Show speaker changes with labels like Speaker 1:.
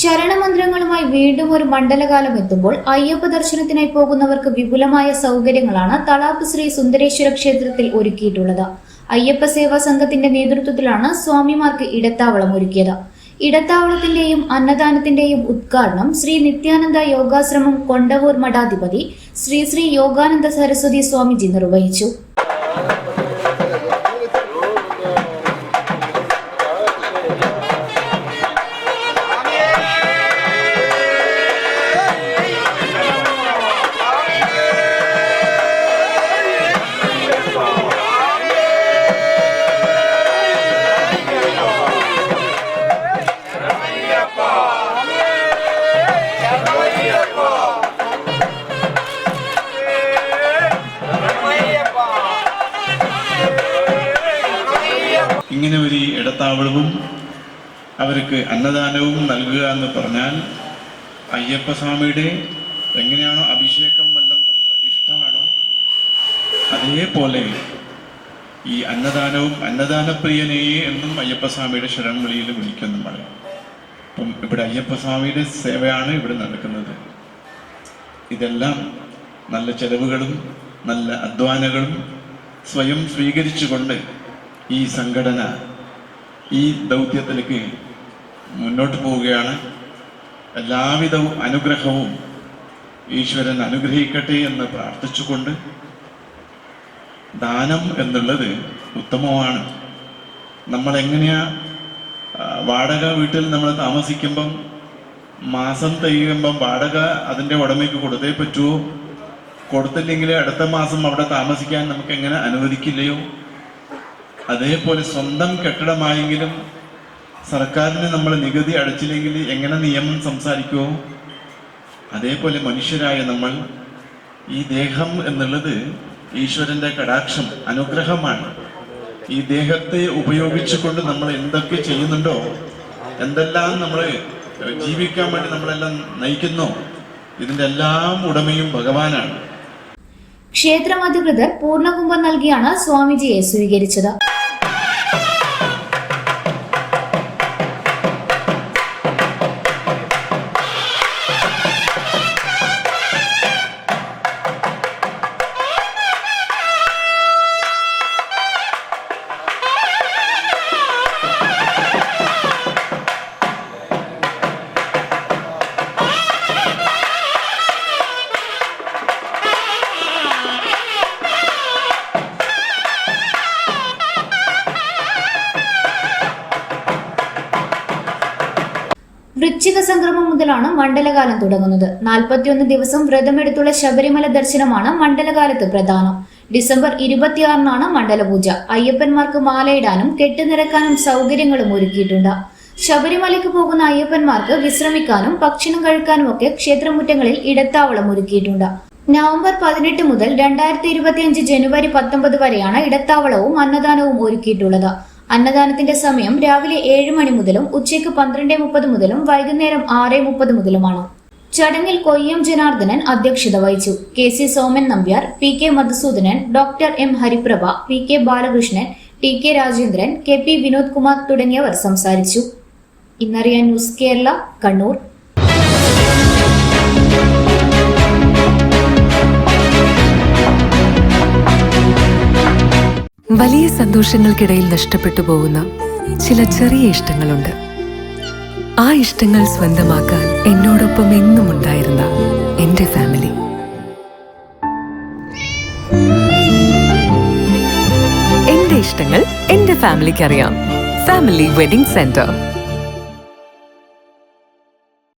Speaker 1: ശരണമന്ത്രങ്ങളുമായി വീണ്ടും ഒരു മണ്ഡലകാലം എത്തുമ്പോൾ അയ്യപ്പ ദർശനത്തിനായി പോകുന്നവർക്ക് വിപുലമായ സൗകര്യങ്ങളാണ് തളാപ്പ് ശ്രീ സുന്ദരേശ്വര ക്ഷേത്രത്തിൽ ഒരുക്കിയിട്ടുള്ളത്. അയ്യപ്പ സേവാ സംഘത്തിന്റെ നേതൃത്വത്തിലാണ് സ്വാമിമാർക്ക് ഇടത്താവളം ഒരുക്കിയത്. ഇടത്താവളത്തിന്റെയും അന്നദാനത്തിന്റെയും ഉദ്ഘാടനം ശ്രീ നിത്യാനന്ദ യോഗാശ്രമം കൊണ്ടവൂർ മഠാധിപതി ശ്രീ ശ്രീ യോഗാനന്ദ സരസ്വതി സ്വാമിജി നിർവഹിച്ചു.
Speaker 2: ഇങ്ങനെ ഒരു ഇടത്താവളവും അവർക്ക് അന്നദാനവും നൽകുക എന്ന് പറഞ്ഞാൽ അയ്യപ്പസ്വാമിയുടെ എങ്ങനെയാണോ അഭിഷേകം വല്ലം ഇഷ്ടമാണോ അതേപോലെ ഈ അന്നദാനവും അന്നദാനപ്രിയനേ എന്നും അയ്യപ്പസ്വാമിയുടെ ശരണങ്ങളിൽ വിളിക്കും നമ്മൾ അപ്പം ഇവിടെ അയ്യപ്പസ്വാമിയുടെ സേവയാണ് ഇവിടെ നടക്കുന്നത്. ഇതെല്ലാം നല്ല ചെലവുകളും നല്ല അധ്വാനങ്ങളും സ്വയം സ്വീകരിച്ചുകൊണ്ട് ഈ സംഘടന ഈ ദൗത്യത്തിലേക്ക് മുന്നോട്ട് പോവുകയാണ്. എല്ലാവിധ അനുഗ്രഹവും ഈശ്വരൻ അനുഗ്രഹിക്കട്ടെ എന്ന് പ്രാർത്ഥിച്ചുകൊണ്ട് ദാനം എന്നുള്ളത് ഉത്തമമാണ്. നമ്മൾ എങ്ങനെയാ വാടക വീട്ടിൽ നമ്മൾ താമസിക്കുമ്പം മാസം തികയുമ്പം വാടക അതിന്റെ ഉടമയ്ക്ക് കൊടുത്തേ പറ്റുമോ കൊടുത്തില്ലെങ്കിൽ അടുത്ത മാസം അവിടെ താമസിക്കാൻ നമുക്ക് എങ്ങനെ അനുവദിക്കില്ലയോ? അതേപോലെ സ്വന്തം കെട്ടിടമായെങ്കിലും സർക്കാരിന് നമ്മൾ നികുതി അടച്ചില്ലെങ്കിൽ എങ്ങനെ നിയമം സംസാരിക്കുമോ അതേപോലെ മനുഷ്യരായ നമ്മൾ ഈ ദേഹം എന്നുള്ളത് ഈശ്വരന്റെ കടാക്ഷം അനുഗ്രഹമാണ്. ഈ ദേഹത്തെ ഉപയോഗിച്ചുകൊണ്ട് നമ്മൾ എന്തൊക്കെ ചെയ്യുന്നുണ്ടോ എന്തെല്ലാം നമ്മൾ ജീവിക്കാൻ വേണ്ടി നമ്മളെല്ലാം നയിക്കുന്നോ ഇതിന്റെ എല്ലാം ഉടമയും ഭഗവാനാണ്.
Speaker 1: ക്ഷേത്രം അധികൃതർ പൂർണകുംഭം നൽകിയാണ് സ്വാമിജിയെ സ്വീകരിച്ചത്. വൃശ്ചിക സംക്രമം മുതലാണ് മണ്ഡലകാലം തുടങ്ങുന്നത്. നാൽപ്പത്തിയൊന്ന് ദിവസം വ്രതമെടുത്തുള്ള ശബരിമല ദർശനമാണ് മണ്ഡലകാലത്ത് പ്രധാനം. ഡിസംബർ ഇരുപത്തിയാറിനാണ് മണ്ഡലപൂജ. അയ്യപ്പന്മാർക്ക് മാലയിടാനും കെട്ടുനിറക്കാനും സൗകര്യങ്ങളും ഒരുക്കിയിട്ടുണ്ട്. ശബരിമലയ്ക്ക് പോകുന്ന അയ്യപ്പന്മാർക്ക് വിശ്രമിക്കാനും ഭക്ഷണം കഴിക്കാനും ഒക്കെ ക്ഷേത്രമുറ്റങ്ങളിൽ ഇടത്താവളം ഒരുക്കിയിട്ടുണ്ട്. നവംബർ പതിനെട്ട് മുതൽ രണ്ടായിരത്തി ഇരുപത്തിയഞ്ച് ജനുവരി പത്തൊമ്പത് വരെയാണ് ഇടത്താവളവും അന്നദാനവും ഒരുക്കിയിട്ടുള്ളത്. അന്നദാനത്തിന്റെ സമയം രാവിലെ ഏഴ് മണി മുതലും ഉച്ചയ്ക്ക് പന്ത്രണ്ട് മുപ്പത് മുതലും വൈകുന്നേരം ആറ് മുപ്പത് മുതലുമാണ്. ചടങ്ങിൽ കൊയ്യം ജനാർദ്ദനൻ അധ്യക്ഷത വഹിച്ചു. K C Soman Nambiar P K Madhusoodanan doctor M Hariprabha P K Balakrishnan T K Rajendran K P Vinod Kumar തുടങ്ങിയവർ സംസാരിച്ചു. ഇന്നറിയാൻ ന്യൂസ് കേരള കണ്ണൂർ.
Speaker 3: വലിയ സന്തോഷങ്ങൾക്കിടയിൽ നഷ്ടപ്പെട്ടു പോകുന്ന ചില ചെറിയ ഇഷ്ടങ്ങളുണ്ട്. ആ ഇഷ്ടങ്ങൾ സ്വന്തമാക്കാൻ എന്നോടൊപ്പം എന്നും ഉണ്ടായിരുന്ന എന്റെ ഫാമിലി. എന്റെ ഇഷ്ടങ്ങൾ എന്റെ ഫാമിലിക്ക് അറിയാം ഫാമിലി വെഡിംഗ് സെന്റർ